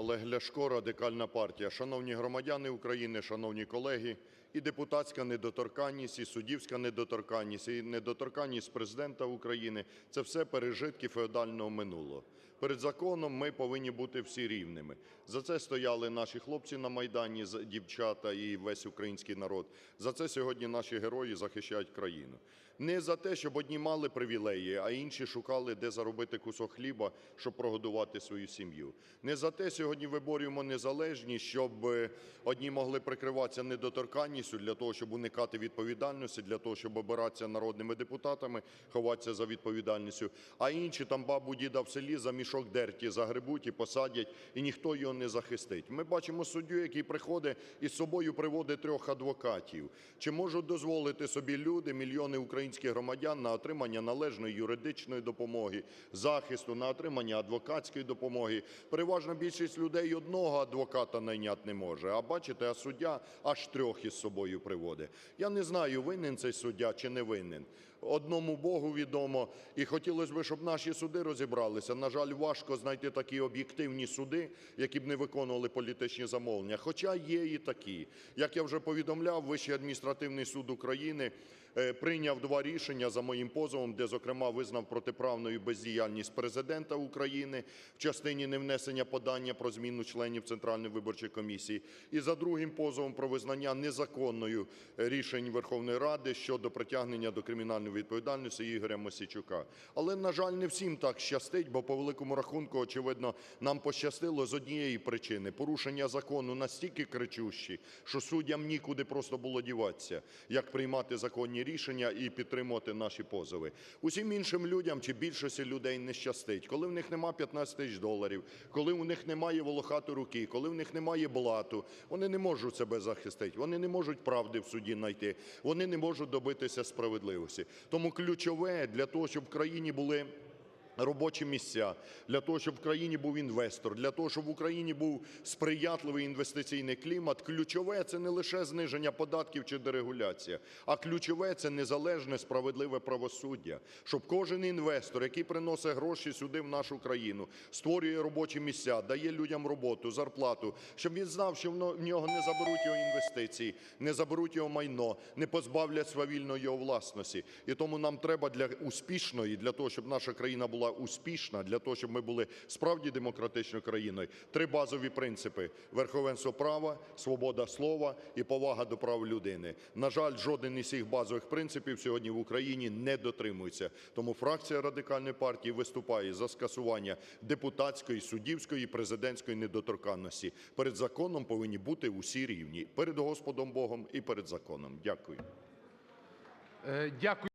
Олег Ляшко, Радикальна партія. Шановні громадяни України, шановні колеги, і депутатська недоторканність, і суддівська недоторканність, і недоторканність Президента України – це все пережитки феодального минулого. Перед законом ми повинні бути всі рівними. За це стояли наші хлопці на Майдані, дівчата і весь український народ. За це сьогодні наші герої захищають країну. Не за те, щоб одні мали привілеї, а інші шукали, де заробити кусок хліба, щоб прогодувати свою сім'ю. Не за те сьогодні виборюємо незалежність, щоб одні могли прикриватися недоторканністю для того, щоб уникати відповідальності, для того, щоб обиратися народними депутатами, ховатися за відповідальністю, а інші там бабу, діда в селі за мішок дерті загребуть і посадять, і ніхто його не захистить. Ми бачимо суддю, який приходить і з собою приводить трьох адвокатів. Чи можуть дозволити собі люди, мільйони українських громадян на отримання належної юридичної допомоги, захисту, на отримання адвокатської допомоги? Переважна більшість людей одного адвоката найняти не може, а бачите, а суддя аж трьох із собою приводить. Я не знаю, винен цей суддя чи не винен. Одному Богу відомо. І хотілось би, щоб наші суди розібралися. На жаль, важко знайти такі об'єктивні суди, які б не виконували політичні замовлення. Хоча є і такі. Як я вже повідомляв, Вищий адміністративний суд України е, прийняв два рішення за моїм позовом, де, зокрема, визнав протиправною бездіяльність Президента України в частині невнесення подання про зміну членів Центральної виборчої комісії, і за другим позовом про визнання незаконною рішень Верховної Ради щодо притягнення до кримінальної відповідальності Ігоря Мосійчука. Але, на жаль, не всім так щастить, бо по великому рахунку, очевидно, нам пощастило з однієї причини: порушення закону настільки кричущі, що суддям нікуди просто було діватися, як приймати законні рішення і підтримувати наші позови. Усім іншим людям чи більшості людей не щастить, коли в них нема 15 тисяч доларів, коли у них немає волохатої руки, коли в них немає блату, вони не можуть себе захистити, вони не можуть правди в суді знайти, вони не можуть добитися справедливості. Тому ключове для того, щоб в країні були робочі місця, для того, щоб в країні був інвестор, для того, щоб в Україні був сприятливий інвестиційний клімат, ключове – це не лише зниження податків чи дерегуляція, а ключове – це незалежне, справедливе правосуддя, щоб кожен інвестор, який приносить гроші сюди в нашу країну, створює робочі місця, дає людям роботу, зарплату, щоб він знав, що в нього не заберуть його інвестиції, не заберуть його майно, не позбавлять свавільно його власності. І тому нам треба для успішної, для того, щоб наша країна була успішна, для того, щоб ми були справді демократичною країною, три базові принципи: верховенство права, свобода слова і повага до прав людини. На жаль, жоден із цих базових принципів сьогодні в Україні не дотримується. Тому фракція Радикальної партії виступає за скасування депутатської, суддівської і президентської недоторканності. Перед законом повинні бути усі рівні: перед Господом Богом і перед законом. Дякую. Е, Дякую.